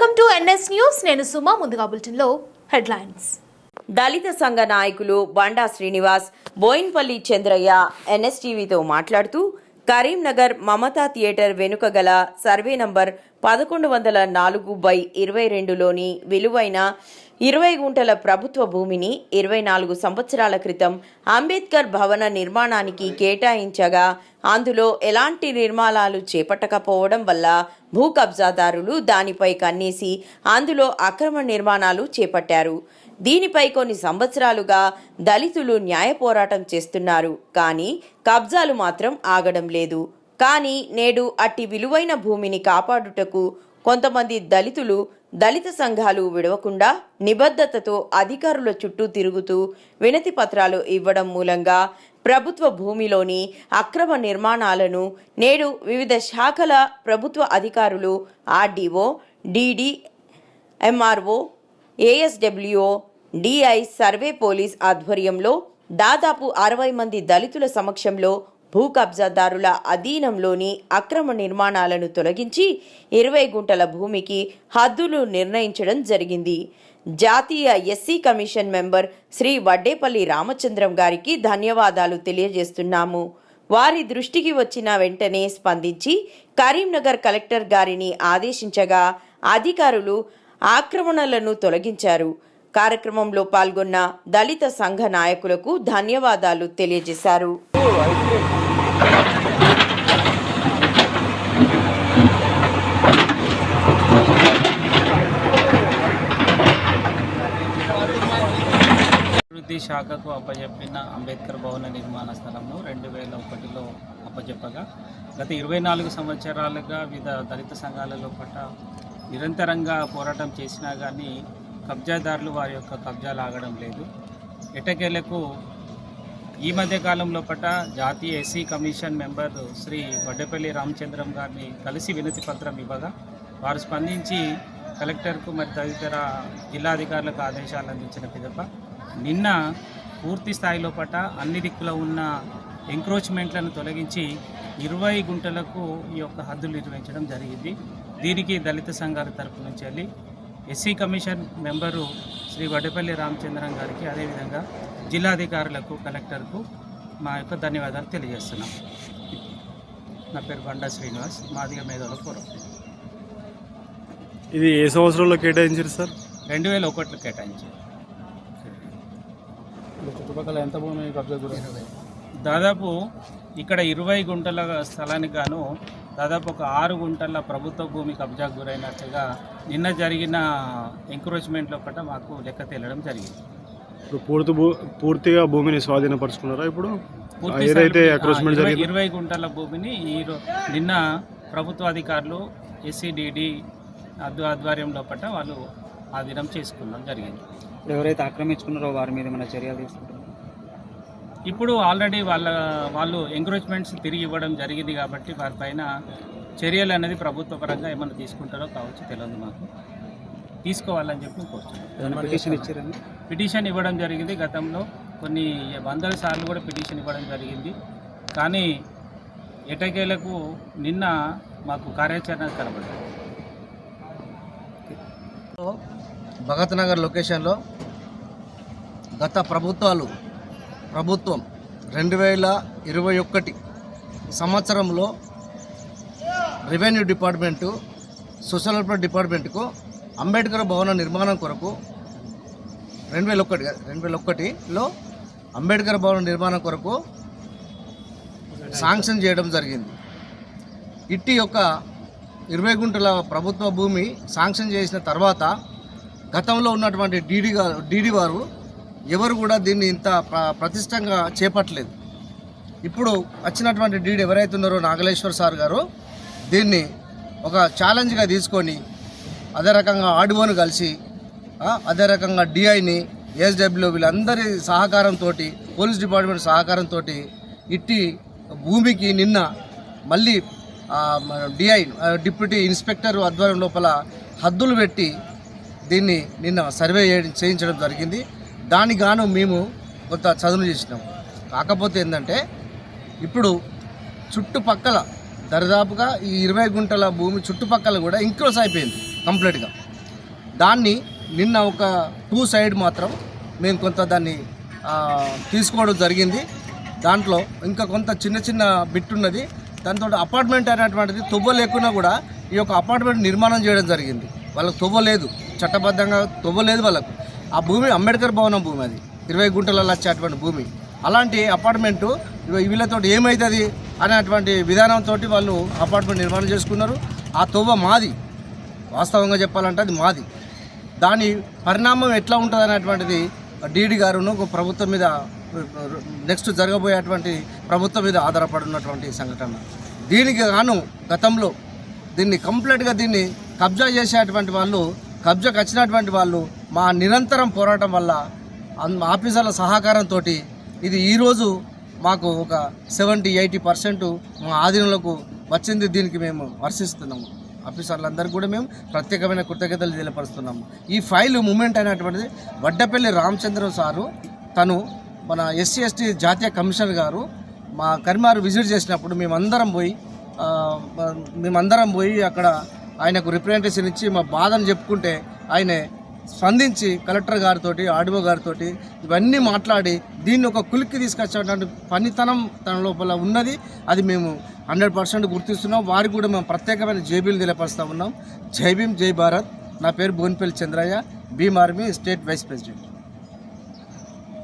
Welcome to NS news. నేను సుమా ముందుగా బులెటిన్లో హెడ్లైన్స్. దళిత సంఘ నాయకులు బండా శ్రీనివాస్ బోయిన్పల్లి చంద్రయ్య ఎన్ఎస్టీవీతో మాట్లాడుతూ కరీంనగర్ మమతా థియేటర్ వెనుక గల సర్వే నంబర్ పదకొండు వందల నాలుగు బై ఇరవై రెండులోని విలువైన ఇరవై గుంటల ప్రభుత్వ భూమిని ఇరవై నాలుగు సంవత్సరాల క్రితం అంబేద్కర్ భవన నిర్మాణానికి కేటాయించగా అందులో ఎలాంటి నిర్మాణాలు చేపట్టకపోవడం వల్ల భూ కబ్జాదారులు దానిపై కన్నేసి అందులో అక్రమ నిర్మాణాలు చేపట్టారు. దీనిపై కొన్ని సంవత్సరాలుగా దళితులు న్యాయ పోరాటం చేస్తున్నారు. కానీ కబ్జాలు మాత్రం ఆగడం లేదు. కానీ నేడు అట్టి విలువైన భూమిని కాపాడుటకు కొంతమంది దళితులు దళిత సంఘాలు విడవకుండా నిబద్ధతతో అధికారుల చుట్టూ తిరుగుతూ వినతి పత్రాలు ఇవ్వడం మూలంగా ప్రభుత్వ భూమిలోని అక్రమ నిర్మాణాలను నేడు వివిధ శాఖల ప్రభుత్వ అధికారులు RDO DD MRO ASWO DI survey police ఆధ్వర్యంలో దాదాపు అరవై మంది దళితుల సమక్షంలో భూ కబ్జాదారుల అధీనంలోని అక్రమ నిర్మాణాలను తొలగించి ఇరవై గుంటల భూమికి హద్దులు నిర్ణయించడం జరిగింది. జాతీయ SC commission member Shri Vaddepalli Ramachandram గారికి ధన్యవాదాలు తెలియజేస్తున్నాము. వారి దృష్టికి వచ్చిన వెంటనే స్పందించి కరీంనగర్ కలెక్టర్ గారిని ఆదేశించగా అధికారులు ఆక్రమణలను తొలగించారు. కార్యక్రమంలో పాల్గొన్న దళిత సంఘ నాయకులకు ధన్యవాదాలు తెలియజేశారు. అభివృద్ధి శాఖకు అప్పజెప్పిన అంబేద్కర్ భవన నిర్మాణ స్థలము రెండు వేల ఒకటిలో అప్పజెప్పగా గత ఇరవై నాలుగు సంవత్సరాలుగా వివిధ దళిత సంఘాలలో పట్ల నిరంతరంగా పోరాటం చేసినా కానీ కబ్జాదారులు వారి యొక్క కబ్జాలు ఆగడం లేదు. ఎటకేలకు ఈ మధ్య కాలంలో పట్ల జాతీయ SC commission member Shri Vaddepalli Ramachandram గారిని కలిసి వినతి పత్రం ఇవ్వగా వారు స్పందించి కలెక్టర్కు మరి తదితర జిల్లాధికారులకు ఆదేశాలు అందించిన పిదప నిన్న పూర్తి స్థాయిలో పట్ల అన్ని దిక్కులో ఉన్న ఎంక్రోచ్మెంట్లను తొలగించి ఇరవై గుంటలకు ఈ యొక్క హద్దులు నిర్వహించడం జరిగింది. దీనికి దళిత సంఘాల తరపు నుంచి వెళ్ళి SC commission member Shri Vaddepalli Ramachandran గారికి అదేవిధంగా జిల్లాధికారులకు కలెక్టర్కు మా యొక్క ధన్యవాదాలు తెలియజేస్తున్నాం. నా పేరు బండా శ్రీనివాస్ మాదిగ మేధోలపురం ఇది ఏ సంవత్సరంలో కేటాయించారు సార్? రెండు వేల ఒకటిలో కేటాయించి చుట్టుపక్కల ఎంత భూమి కబ్జా దాదాపు ఇక్కడ ఇరవై గుంటల స్థలానికి గాను దాదాపు ఒక ఆరు గుంటల ప్రభుత్వ భూమి కబ్జాకు గురైనట్టుగా నిన్న జరిగిన ఎంక్రోచ్మెంట్లో పట్ల మాకు లెక్క తేలడం జరిగింది. ఇప్పుడు పూర్తి పూర్తిగా భూమిని స్వాధీనపరుచుకున్నారా ఇప్పుడు? ఏదైతే అక్రోచ్మెంట్ ఇరవై- జరిగిందో? ఇరవై గుంటల భూమిని ఈ నిన్న ప్రభుత్వ అధికారులు ఎస్సీడిడి ఆధ్వ- ఆధ్వర్యంలో పట్ల వాళ్ళు ఆధీనం చేసుకున్నాం జరిగింది. ఎవరైతే ఆక్రమించుకున్నారో వారి మీద ఏమైనా చర్యలు తీసుకుంటారు ఇప్పుడు ఆల్రెడీ వాళ్ళ వాళ్ళు ఎంక్రోచ్మెంట్స్ తిరిగి ఇవ్వడం జరిగింది కాబట్టి వారిపైన చర్యలు అనేది ప్రభుత్వ పరంగా ఏమైనా తీసుకుంటారో కావచ్చు తెలియదు మాకు. తీసుకోవాలని చెప్పి కోరుతున్నాం. పిటిషన్ ఇచ్చారని పిటిషన్ ఇవ్వడం జరిగింది గతంలో. కొన్ని వందల సార్లు కూడా పిటిషన్ ఇవ్వడం జరిగింది. కానీ ఎటకేలకు నిన్న మాకు కార్యాచరణ కనబడింది భగత్ నగర్ లొకేషన్లో గత ప్రభుత్వాలు ప్రభుత్వం రెండు వేల ఇరవై ఒకటి సంవత్సరంలో రెవెన్యూ డిపార్ట్మెంటు సోషల్ వెల్ఫేర్ డిపార్ట్మెంట్కు అంబేద్కర్ భవన నిర్మాణం కొరకు రెండు వేల ఒకటి రెండు వేల ఒకటిలో అంబేద్కర్ భవన నిర్మాణం కొరకు శాంక్షన్ చేయడం జరిగింది. ఇట్టి యొక్క ఇరవై గుంటల ప్రభుత్వ భూమి శాంక్షన్ చేసిన తర్వాత గతంలో ఉన్నటువంటి డీడీ గారు డీడీ వారు ఎవరు కూడా దీన్ని ఇంత ప్ర- ప్రతిష్టంగా చేపట్టలేదు. ఇప్పుడు వచ్చినటువంటి డీడ్ ఎవరైతే ఉన్నారో నాగలేశ్వర్ సార్ గారు దీన్ని ఒక ఛాలెంజ్గా తీసుకొని అదే రకంగా ఆడిఓను కలిసి అదే రకంగా డిఐని ఏఎస్డబ్ల్యూ వీళ్ళందరి సహకారంతో పోలీస్ డిపార్ట్మెంట్ సహకారంతో ఇట్టి భూమికి నిన్న మళ్ళీ డిఐ డిప్యూటీ ఇన్స్పెక్టర్ ఆధ్వర్యం లోపల హద్దులు పెట్టి దీన్ని నిన్న సర్వే చేయించడం జరిగింది. దానికి గాను మేము కొంత చదును చేసినాం. కాకపోతే ఏంటంటే ఇప్పుడు చుట్టుపక్కల దరిదాపుగా ఈ ఇరవై గుంటల భూమి చుట్టుపక్కల కూడా ఇంక్రోస్ అయిపోయింది కంప్లీట్గా. దాన్ని నిన్న ఒక టూ సైడ్ మాత్రం మేము కొంత దాన్ని తీసుకోవడం జరిగింది. దాంట్లో ఇంకా కొంత చిన్న చిన్న బిట్ ఉన్నది. దాంతో అపార్ట్మెంట్ అనేటువంటిది తువ్వ లేకున్నా కూడా ఈ యొక్క అపార్ట్మెంట్ నిర్మాణం చేయడం జరిగింది. వాళ్ళకి తువ్వ లేదు. చట్టబద్ధంగా తువ్వ లేదు వాళ్ళకు. ఆ భూమి అంబేద్కర్ భవనం భూమి అది. ఇరవై గుంటలలో వచ్చేటువంటి భూమి. అలాంటి అపార్ట్మెంటు వీళ్ళతో ఏమవుతుంది అనేటువంటి విధానంతో వాళ్ళు అపార్ట్మెంట్ నిర్మాణం చేసుకున్నారు. ఆ తువ్వ మాది. వాస్తవంగా చెప్పాలంటే అది మాది. దాని పరిణామం ఎట్లా ఉంటుంది అనేటువంటిది డీడీ గారును ఒక ప్రభుత్వం మీద నెక్స్ట్ జరగబోయేటువంటి ప్రభుత్వం మీద ఆధారపడి ఉన్నటువంటి సంఘటన. దీనికి గాను గతంలో దీన్ని కంప్లీట్గా దీన్ని కబ్జా చేసేటువంటి వాళ్ళు కబ్జాకు వచ్చినటువంటి వాళ్ళు మా నిరంతరం పోరాటం వల్ల అన్- ఆఫీసర్ల సహకారంతో ఇది ఈరోజు మాకు ఒక సెవెంటీ ఎయిటీ పర్సెంట్ మా ఆధీనంలోకి వచ్చింది. దీనికి మేము వర్షిస్తున్నాము. ఆఫీసర్లందరికీ కూడా మేము ప్రత్యేకమైన కృతజ్ఞతలు తెలియపరుస్తున్నాము. ఈ ఫైల్ మూమెంట్ అయినటువంటిది వడ్డపల్లి రామచంద్ర సారు తను మన ఎస్సీ ఎస్టీ జాతీయ కమిషనర్ గారు మా కరిమారు విజిట్ చేసినప్పుడు మేమందరం పోయి మేమందరం పోయి అక్కడ ఆయనకు రిప్రజెంటేషన్ ఇచ్చి మా బాధను చెప్పుకుంటే ఆయనే స్పందించి కలెక్టర్ గారితో ఆర్డీఓ గారితో ఇవన్నీ మాట్లాడి దీన్ని ఒక కులిక్కి తీసుకొచ్చేటువంటి పనితనం తన లోపల ఉన్నది. అది మేము హండ్రెడ్ పర్సెంట్ గుర్తిస్తున్నాం. వారికి కూడా మేము ప్రత్యేకమైన జైబీలు తెలియపరుస్తూ ఉన్నాం. జై భీమ్ జై భారత్. నా పేరు Bonpalli Chandraiah. Bhim army state vice president.